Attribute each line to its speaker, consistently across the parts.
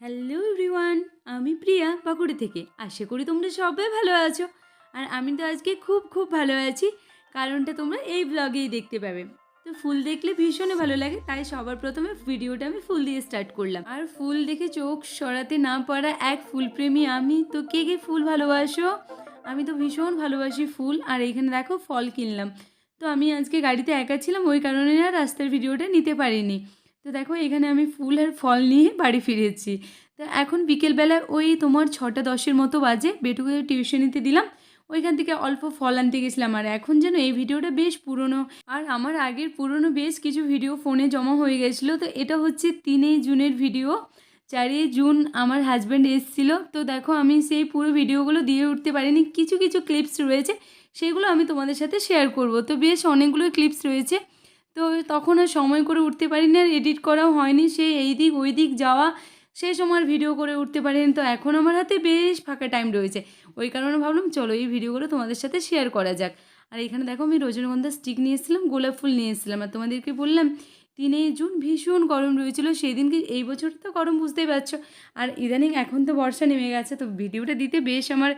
Speaker 1: Hello everyone আমি প্রিয়া পাকুড়ি থেকে। আশা করি তোমরা সবাই ভালো আছো। আর আমি তো আজকে খুব খুব ভালো আছি, কারণটা তোমরা এই ব্লগেই দেখতে পাবে। তো ফুল দেখলে ভীষণই ভালো লাগে, তাই সবার প্রথমে ভিডিওটা আমি ফুল দিয়ে স্টার্ট করলাম। আর ফুল দেখে চোখ সরাতে না পারা এক ফুলপ্রেমী আমি। তো কে কে ফুল ভালোবাসো? আমি তো ভীষণ ভালোবাসি ফুল। আর এইখানে দেখো ফল কিনলাম। তো আমি আজকে গাড়িতে একা ছিলাম, ওই কারণে আর রাস্তার ভিডিওটা নিতে পারিনি। তো দেখো, এখানে আমি ফুল আর ফল নিয়ে বাড়ি ফিরেছি। তো এখন বিকেলবেলা ওই তোমার ছটা দশের মতো বাজে, বেটুকে টিউশনিতে দিলাম। ওইখান থেকে অল্প ফল আনতে গেছিলাম। আর এখন যেন এই ভিডিওটা বেশ পুরনো। আর আমার আগের পুরনো বেশ কিছু ভিডিও ফোনে জমা হয়ে গেছিল। তো এটা হচ্ছে তিনই জুনের ভিডিও, চারই জুন আমার হাজব্যান্ড এসেছিল। তো দেখো, আমি সেই পুরো ভিডিওগুলো দিয়ে উঠতে পারিনি। কিছু কিছু ক্লিপস রয়েছে, সেগুলো আমি তোমাদের সাথে শেয়ার করব। তো বেশ অনেকগুলো ক্লিপস রয়েছে। তো তখন আর সময় করে উঠতে পারিনি আর এডিট করাও হয়নি। সে এই দিক ওই দিক যাওয়া সেই সময় ভিডিও করে উঠতে পারিনি। তো এখন আমার হাতে বেশ ফাঁকা টাইম রয়েছে। ওই কারণে ভাবলাম, চলো এই ভিডিওগুলো তোমাদের সাথে শেয়ার করা যাক। আর এখানে দেখো আমি রজনীগন্ধা স্টিক নিয়ে এসেছিলাম, গোলাপ ফুল নিয়ে এসেছিলাম। আর তোমাদেরকে বললাম, তিনে জুন ভীষণ গরম রয়েছিল। সেই দিনকে এই বছর তো গরম বুঝতেই পারছ। আর ইদানিং এখন তো বর্ষা নেমে গেছে, তো ভিডিওটা দিতে বেশ আমার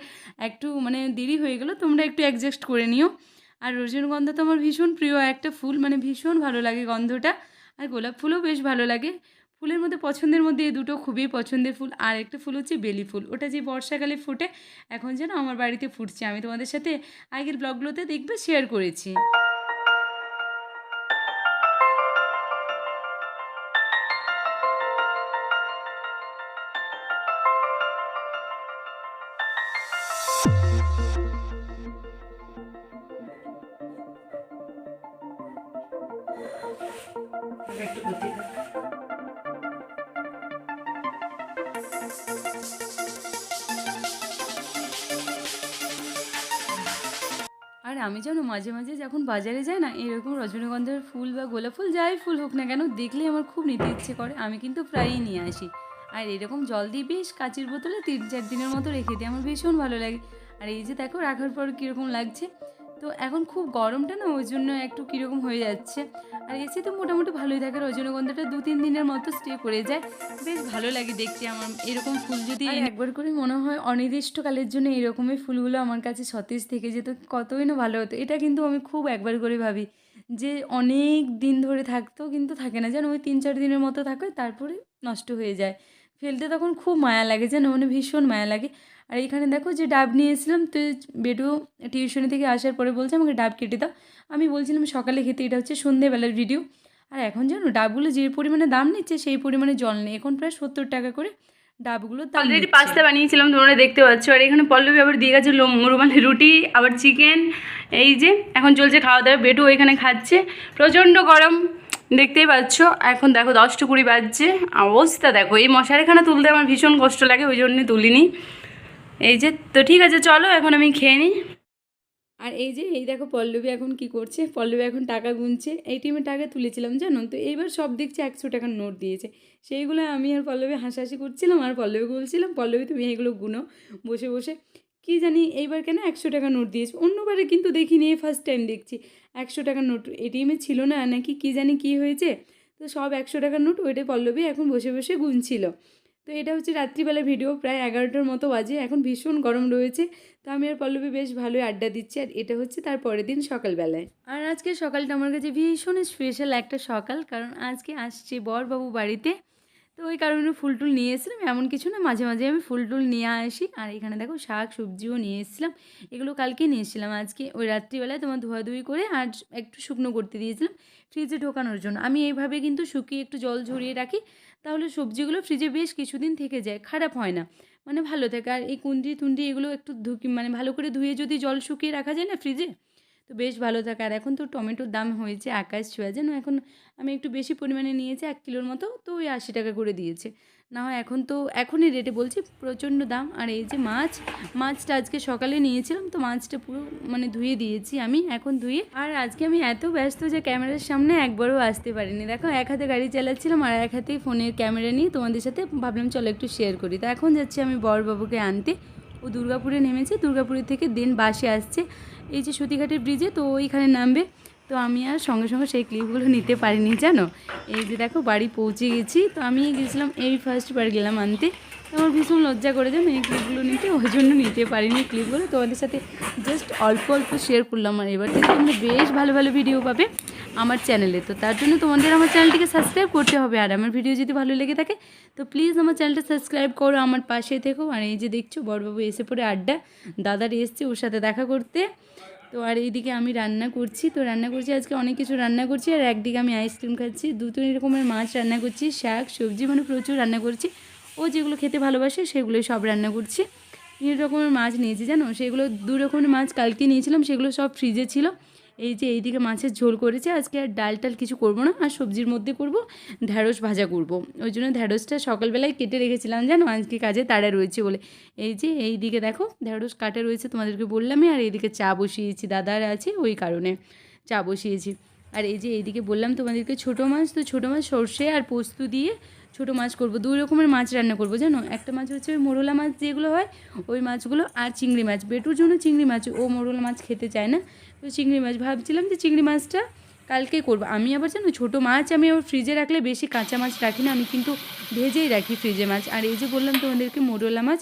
Speaker 1: একটু মানে দেরি হয়ে গেলো। তোমরা একটু অ্যাডজাস্ট করে নিও। আর রজনীগন্ধা তো আমার ভীষণ প্রিয় একটা ফুল মানে ভীষণ ভালো লাগে গন্ধটা। আর গোলাপ ফুলও বেশ ভালো লাগে। ফুলের মধ্যে পছন্দের মধ্যে এই দুটো খুবই পছন্দের ফুল। আর একটা ফুল হচ্ছে বেলি ফুল। ওটা যে বর্ষাকালে ফুটে, এখন যেন আমার বাড়িতে ফুটছে। আমি তোমাদের সাথে আগের ব্লগগুলোতে দেখবে শেয়ার করেছি। আর আমি যেন মাঝে মাঝে যখন বাজারে যাই না, এরকম রজনীগন্ধার ফুল বা গোলাপ ফুল, যাই ফুল হোক না কেন, দেখলেই আমার খুব নিতে ইচ্ছে করে। আমি কিন্তু প্রায়ই নিয়ে আসি। আর এরকম জল দিয়ে বেশ কাচের বোতলে তিন চার দিনের মতো রেখে দিই, আমার ভীষণ ভালো লাগে। আর এই যে দেখো, রাখার পর কীরকম লাগছে। তো এখন খুব গরমটা না ওই জন্য একটু কীরকম হয়ে যাচ্ছে। আর এসে তো মোটামুটি ভালোই থাকে রজনীগন্ধাটা দু তিন দিনের মতো স্টে করে যায়। বেশ ভালো লাগে দেখতে আমার এরকম ফুল যদি একবার করে মনে হয় অনির্দিষ্টকালের জন্য এরকমই ফুলগুলো আমার কাছে সতেজ থেকে যেত কতই না ভালো হতো। এটা কিন্তু আমি খুব একবার করে ভাবি যে অনেক দিন ধরে থাকতো কিন্তু থাকে না। যেন ওই তিন চার দিনের মতো থাকে তারপরে নষ্ট হয়ে যায়। ফেলতে তখন খুব মায়া লাগে যেন মানে ভীষণ মায়া লাগে। আর এখানে দেখো যে ডাব নিয়ে এসেছিলাম তো বেটু টিউশনি থেকে আসার পরে বলছে আমাকে ডাব কেটে দাও। আমি বলছিলাম সকালে খেতে এটা হচ্ছে সন্ধেবেলার ভিডিও আর এখন জানো ডাবগুলো যে পরিমাণে দাম নিচ্ছে সেই পরিমাণে জল নেই। এখন প্রায় সত্তর টাকা করে ডাবগুলো অলরেডি পাস্তা বানিয়েছিলাম তোমরা দেখতে পাচ্ছ। আর এখানে পল্লবী আবার দিয়ে গেছে লোম- রুমালি রুটি আবার চিকেন এই যে এখন চলছে খাওয়া দাওয়া বেটু ওইখানে খাচ্ছে। প্রচণ্ড গরম। দেখতেই পাচ্ছ, এখন দেখো দশটা কুড়ি বাজছে, অবস্থা দেখো, এই মশারিখানা তুলতে আমার ভীষণ কষ্ট লাগে, ওই জন্যই তুলিনি। এই যে, তো ঠিক আছে, চলো, এখন আমি খেয়ে নিই। আর এই যে, এই দেখো পল্লবী এখন কি করছে, পল্লবী এখন টাকা গুনছে, এই টিমে টাকা তুলেছিলাম, জানো? তো এইবার সব দেখছি একশো টাকার নোট দিয়েছে। সেইগুলো আমি আর পল্লবী হাসাহাসি করছিলাম, আর পল্লবী বলছিলাম, পল্লবী, তুমি এইগুলো গুনো। বসে বসে কি জানি এইবার কেন একশো টাকা নোট দিয়েছে। অন্যবারে কিন্তু দেখিনি, এই ফার্স্ট টাইম দেখছি। একশো টাকার নোট, এটিএমে ছিল না, নাকি কি জানি কি হয়েছে? তো সব একশো টাকার নোট ওইটাই পল্লবী এখন বসে বসে গুনছিল। তো এটা হচ্ছে রাত্রিবেলা ভিডিও প্রায় এগারোটার মতো বাজে। এখন ভীষণ গরম রয়েছে। তো আমি আর পল্লবী বেশ ভালোই আড্ডা দিচ্ছি। আর এটা হচ্ছে তার পরের দিন সকালবেলায়। আর আজকে সকালটা আমার কাছে ভীষণ স্পেশাল একটা সকাল। কারণ আজকে আসছে বরবাবু বাড়িতে। তো ওই কারণে ফুল টুল নিয়ে এসেছিলাম, এমন কিছু না, মাঝে মাঝে আমি ফুল টুল নিয়ে আসি। আর এখানে দেখো শাক, সবজিও নিয়ে এসেছিলাম। এগুলো কালকে নিয়ে এসেছিলাম, আজকে ওই রাত্রিবেলায় তোমার ধোয়াধুয়ি করে আর একটু শুকনো করতে দিয়েছিলাম ফ্রিজে ঢোকানোর জন্য। আমি এইভাবে কিন্তু শুকিয়ে একটু জল ঝরিয়ে রাখি, তাহলে সবজিগুলো ফ্রিজে বেশ কিছুদিন থেকে যায়, খারাপ হয় না মানে ভালো থাকে। আর এই কুন্ডি তুন্ডি এগুলো একটু ধুকি মানে ভালো করে ধুয়ে যদি জল শুকিয়ে রাখা যায় না ফ্রিজে তো বেশ ভালো থাকে। আর এখন তো টমেটোর দাম হয়েছে আকাশ ছোঁয়া, যেন এখন আমি একটু বেশি পরিমাণে নিয়েছি, এক কিলোর মতো, তো ওই আশি টাকা করে দিয়েছে। না হয় এখন তো, এখনই রেটে বলছি, প্রচণ্ড দাম। আর এই যে মাছ, মাছটা আজকে সকালে নিয়েছিলাম, তো মাছটা পুরো মানে ধুয়ে দিয়েছি আমি, এখন ধুয়ে। আর আজকে আমি এত ব্যস্ত যে ক্যামেরার সামনে একবারও আসতে পারিনি। দেখো, এক হাতে গাড়ি চালাচ্ছিলাম আর এক হাতে ফোনের ক্যামেরা নিয়ে তোমাদের সাথে ভাবলাম চলো একটু শেয়ার করি। তো এখন যাচ্ছি আমি বরবাবুকে আনতে। ও দুর্গাপুরে নেমেছে। দুর্গাপুরের থেকে দেন বাসে আসছে। এই যে সতীঘাটের ব্রিজে তো ওইখানে নামবে। তো আমি আর সঙ্গে সঙ্গে সেই ক্লিপগুলো নিতে পারিনি, জানো? এই যে দেখো, বাড়ি পৌঁছে গেছি। তো আমি গেছিলাম, এই ফার্স্ট বার গেলাম আনতে। আমার ভীষণ লজ্জা করে জানো এই ক্লিপগুলো নিতে, ওই জন্য নিতে পারিনি ক্লিপগুলো তোমাদের সাথে জাস্ট অল্প অল্প শেয়ার করলাম আর এবার থেকে তোমরা বেশ ভালো ভালো ভিডিও পাবে। আমার চ্যানেলে তো তার জন্য তোমাদের আমার চ্যানেলটিকে সাবস্ক্রাইব করতে হবে। আর আমার ভিডিও যদি ভালো লেগে থাকে, তো প্লিজ আমার চ্যানেলটা সাবস্ক্রাইব করো, আমার পাশে থেকো। আর এই যে দেখছ, বড়বাবু এসে পড়ে আড্ডা। দাদার এসছে ওর সাথে দেখা করতে। তো আর এইদিকে আমি রান্না করছি। তো রান্না করছি, আজকে অনেক কিছু রান্না করছি। আর একদিকে আমি আইসক্রিম খাচ্ছি। দু তিন রকমের মাছ রান্না করছি, শাক, সবজি মানে প্রচুর রান্না করছি। ও যেগুলো খেতে ভালোবাসে, সেগুলোই সব রান্না করছি। তিন রকমের মাছ নিয়েছি, জানো? সেগুলো দু রকমের মাছ কালকে নিয়েছিলাম, সেগুলো সব ফ্রিজে ছিল। এই যে এইদিকে মাছের ঝোল করেছে, আজকে আর ডাল টাল কিছু করব না, আর সবজির মধ্যে করব ঢ্যাঁড়স ভাজা করব। ওই জন্য ঢ্যাঁড়সটা সকালবেলায় কেটে রেখেছিলাম জানো, আজকে কাজে তাড়া রয়েছে বলে। এই যে এই দিকে দেখো ঢ্যাঁড়স কাটা রয়েছে তোমাদেরকে বললামই, আর এইদিকে চা বসিয়েছি দাদার আছে ওই কারণে চা বসিয়েছি। আর এই যে এইদিকে বললাম তোমাদেরকে, ছোটো মাছ তো ছোটো মাছ, সর্ষে আর পোস্ত দিয়ে ছোটো মাছ করব, দুই রকমের মাছ রান্না করব জানো। একটা মাছ হচ্ছে ওই মোরলা মাছ যেগুলো হয়, ওই মাছগুলো আর চিংড়ি মাছ। বেটুর জন্য চিংড়ি মাছ, ও মোরলা মাছ খেতে চায় না। তো চিংড়ি মাছ, ভাবছিলাম যে চিংড়ি মাছটা কালকে করব। আমি আবার জানো, ছোটো মাছ আমি আবার ফ্রিজে রাখলে বেশি কাঁচা মাছ রাখি না, আমি কিন্তু ভেজেই রাখি ফ্রিজে মাছ। আর এই যে বললাম তোমাদেরকে মোরলা মাছ,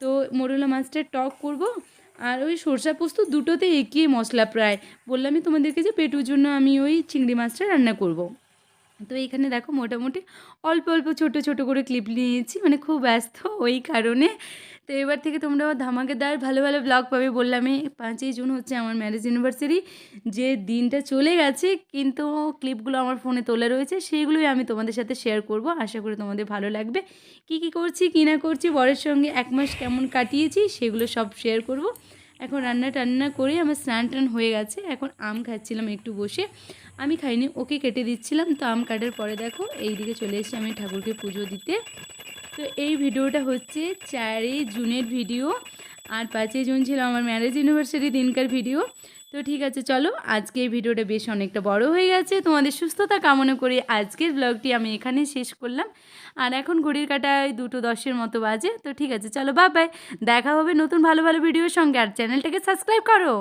Speaker 1: তো মোরলা মাছটা টক করব। আর ওই সরষা পোস্ত দুটোতে একই মশলা প্রায়। বললামই তোমাদেরকে যে পেটুর জন্য আমি ওই চিংড়ি মাছটা রান্না করব। তো এইখানে দেখো মোটামুটি অল্প অল্প, ছোট ছোট করে ক্লিপ নিয়েছি মানে খুব ব্যস্ত ওই কারণে। তো এবার থেকে তোমরা ধামাকেদার ভালো ভালো ব্লগ পাবে বললামই। পাঁচই জুন হচ্ছে আমার ম্যারেজ ইউনিভার্সারি যে দিনটা চলে গেছে, কিন্তু ক্লিপগুলো আমার ফোনে তোলা রয়েছে সেইগুলোই আমি তোমাদের সাথে শেয়ার করব। আশা করি তোমাদের ভালো লাগবে। কি কি করছি, কী না করছি, বরের সঙ্গে এক মাস কেমন কাটিয়েছি, সেগুলো সব শেয়ার করব। এখন রান্না টান্না করে আমার স্নান টান হয়ে গেছে। এখন আম খাচ্ছিলাম একটু বসে। আমি খাইনি, ওকে কেটে দিচ্ছিলাম। তো আম কাটার পরে দেখো এই দিকে চলে এসে আমি ঠাকুরকে পুজো দিতে। তো এই ভিডিওটা হচ্ছে চারই জুনের ভিডিও। আর পাঁচই জুন ছিল আমার ম্যারেজ ইউনিভার্সারি দিনকার ভিডিও। তো ঠিক আছে, চলো। আজকে এই ভিডিওটা বেশ অনেকটা বড় হয়ে গেছে। তোমাদের সুস্থতা কামনা করে আজকের ব্লগটি আমি এখানে শেষ করলাম। আর এখন ঘড়ির কাটায় দুটো দশের মতো বাজে। তো ঠিক আছে, চলো বাই দেখা হবে নতুন ভালো ভালো ভিডিওর সঙ্গে। আর চ্যানেলটাকে সাবস্ক্রাইব করো।